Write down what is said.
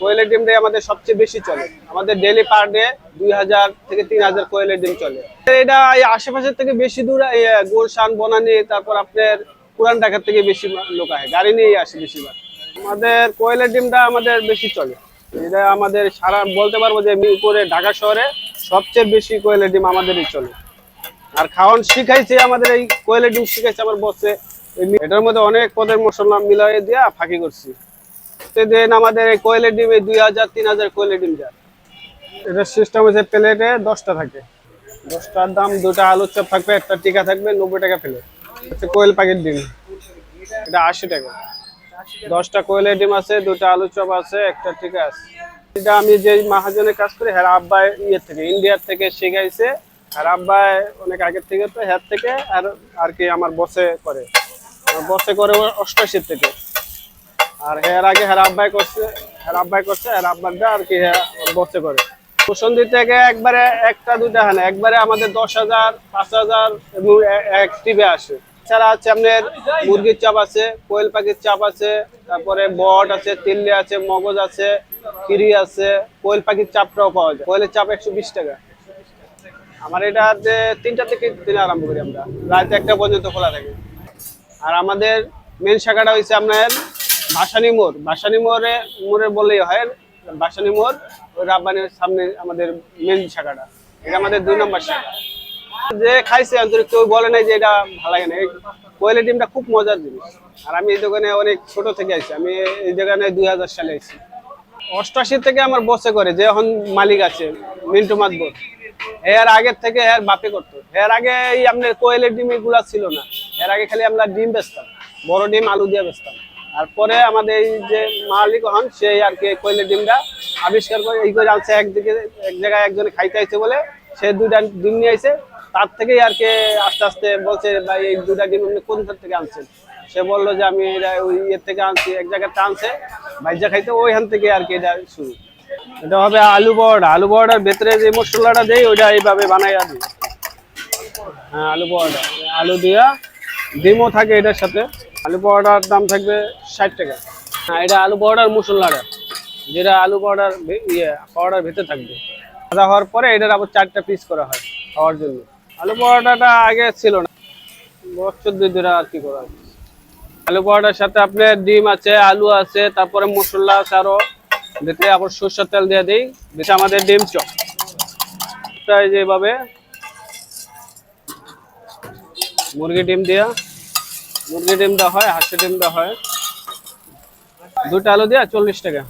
কোয়েলের ডিমটাই আমাদের সবচেয়ে বেশি চলে। আমাদের ডেলি পার ডে দুই হাজার থেকে তিন হাজার কোয়েলের ডিম চলে। এটা এই আশেপাশের থেকে বেশি দূর গোলশান, বনানি, তারপর আপনার পুরান ঢাকার থেকে বেশি লোক আসে গাড়ি নিয়েই আসে বেশিরভাগ। আমাদের কোয়েলের ডিমটা আমাদের বেশি চলে। এটা আমাদের সারা, বলতে পারব যে মিরপুরে, ঢাকা শহরে সবচেয়ে বেশি কোয়েলের ডিম আমাদেরই চলে। আর খাওয়ান শিখাইছে, আমাদের এই কোয়েলের ডিম শিখাইছে আমার বসে এটার মধ্যে অনেক পদের মশলা মিলাই দিয়া ফাঁকি করছি। প্রতিদিন আমাদের এই কোয়েলের ডিম দুই হাজার তিন হাজার কোয়েলের ডিম যায়। এটার সিস্টেম হচ্ছে প্লেটে দশটা থাকে। দশটার দাম দুটা আলুর চপ থাকবে একটা টিকা থাকবে নব্বই টাকা প্লেট। হচ্ছে কোয়েল প্যাকেট ডিম। এটা আশি টাকা। দশটা কোয়েলের ডিম আছে দুটা আলুর চপ আছে একটা টিকা আছে। এটা আমি যে মাহাজনে কাজ করি হ্যাঁ আব্বাই ইয়ে থেকে ইন্ডিয়ার থেকে শিখাইছে। আর আব্বাই অনেক আগের থেকে তো হ্যার থেকে আর আর কি আমার বসে করে। বসে করে অষ্টাশির থেকে। আর হেয়ার আগে হের করছে হের করছে হের আর কি হ্যাঁ বসে করে। কুসন্দি থেকে একবারে একটা দুটা হয় একবারে আমাদের দশ হাজার, পাঁচ হাজার এক টিভে আসে। এছাড়া আছে আপনার মুরগির চাপ আছে, কোয়েল পাখির চাপ আছে, তারপরে বট আছে, তিল্লি আছে, মগজ আছে, কিরি আছে, কোয়েল পাখির চাপটাও পাওয়া যায়। কোয়েলের চাপ একশো বিশ টাকা। আমার এটা তিনটা থেকে দিন আরম্ভ করি আমরা। রাত একটা পর্যন্ত খোলা থাকে। আর আমাদের মেন শাখাটা হচ্ছে আপনার ভাসানি মোড়। ভাসানি মোড়ে মোড়ে বললেই হয়, ভাসানি মোড়, ওই রাব্বানের সামনে আমাদের মেন শাখাটা। এটা আমাদের দুই নম্বর শাখা। যে খাইছে আন্তরিক কেউ বলে নাই যে এটা ভালো লাগে না। কোয়েলের ডিমটা খুব মজার জিনিস। আর আমি এই দোকানে অনেক ছোট থেকে আইছি। আমি এই দোকানে দুই হাজার সালে আইছি। অষ্টাশি থেকে আমার বসে করে, যে এখন মালিক আছে, মিন্টু মাতবর। এর আগের থেকে এর বাপে করতো। এর আগে এই আপনার কোয়েলের ডিম এগুলা ছিল না। এর আগে খালি আমরা ডিম বেচতাম। বড় ডিম, আলু দিয়ে বেচতাম। আর পরে আমাদের এই যে মালিক হন সেই আর কি কোয়েলের ডিমটা আবিষ্কার করে, এই করে আনছে, একদিকে, এক জায়গায় একজনে খাইতে আইছে বলে, সে দুইটা ডিম নিয়ে আইছে। তার থেকেই আর কি আস্তে আস্তে বলছে, ভাই, এই দুটা ডিম আপনি কোন থেকে আনছেন? সে বলল যে, আমি এটা ওই ইয়ের থেকে আনছি, এক জায়গায় আনছে ভাইজা খাইতে, ওইখান থেকে আর কি এটা শুরু। এটা হবে আলু বড়া। আলু বড়ার ভেতরে যে মশলাটা দেই, ওইটা এইভাবে বানাই আর হ্যাঁ আলু বড়াটা আলু দিয়া ডিমও থাকে এটার সাথে। আলু বড়ার দাম থাকবে ষাট টাকা। হ্যাঁ এটা আলু বড়ার মশলাটা যেটা আলু ভে- ইয়ে পাউডার ভেতরে থাকবে। ভাজা হওয়ার পরে এটার আবার চারটা পিস করা হয় খাওয়ার জন্য। আলু পরোটাটা আগে ছিল না, বছর দুই ধরে আর কি করা। আলু পরোটার সাথে আপনার ডিম আছে, আলু আছে, তারপরে মশলা আছে আরও। ভেতরে আবার সরষের তেল দিয়ে দিই ভেতরে আমাদের ডিম চপ। এটা এই যে মুরগি ডিম দেওয়া মুরগি ডিম দেওয়া হয় হাঁসের ডিম দেওয়া হয়। দুটো আলু দেওয়া চল্লিশ টাকা।